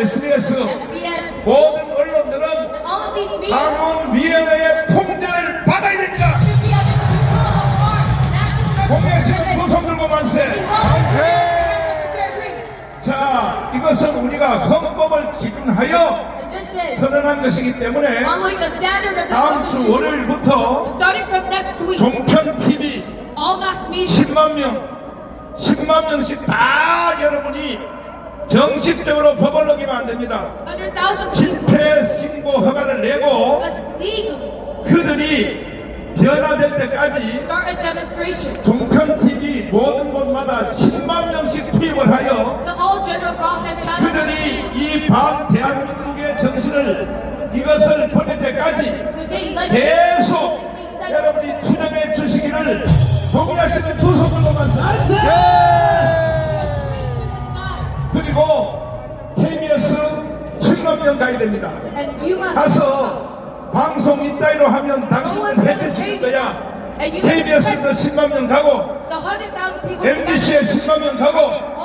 SBS, 모든 언론들은 media 방문 위원회의 통제를 받아야 됩니다. 공개시는. 두손 들고 만세. 자, 이것은 우리가 헌법을 기준하여 선언한 것이기 때문에 다음 주. 월요일부터 종편 TV all mass media 10만 명, 10만 명씩 다 정식적으로 법을 어기면 안 됩니다. 100,000 people 집회 신고 허가를 내고 그들이 변화될 때까지 start a demonstration. 종편 TV 모든 곳마다 10만 명씩 투입을 하여 그들이 이반 대한민국의 정신을 이것을 버릴 때까지 계속 여러분이 투쟁해 주시기를 동의하시는 두 손들로 말씀 KBS 7만 명 가야 됩니다. 가서 방송 이따위로 하면 당신은 해체시킬 거야. KBS에서 10만 명 가고 the 100,000 people MBC에 10만 명 가고